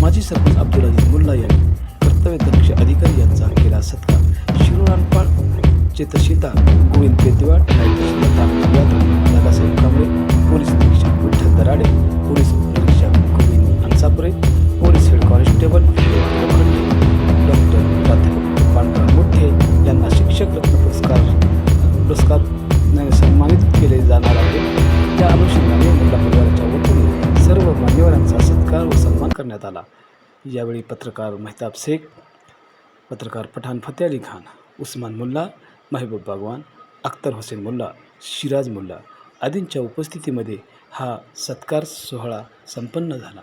माजी सरपंच अब्दुल अजीज मुल्ला यांनी कर्तव्यदक्ष अधिकारी यांचा केला सत्कार. शिरोरानपाळचे तहसीलदार गोविंद पेदवाड यांना पुरस्कार पुरस्कार सन्मानित केले जाणार आहे त्या अनुषंगाने मुला परिवाराच्या वतीने सर्व मान्यवरांचा सत्कार व सन्मान करण्यात आला. यावेळी पत्रकार मेहताब शेख पत्रकार पठाण फते अली खान उस्मान मुल्ला महबूब बागवान अख्तर हुसेन मुल्ला शिराज मुल्ला आदींच्या उपस्थितीमध्ये हा सत्कार सोहळा संपन्न झाला.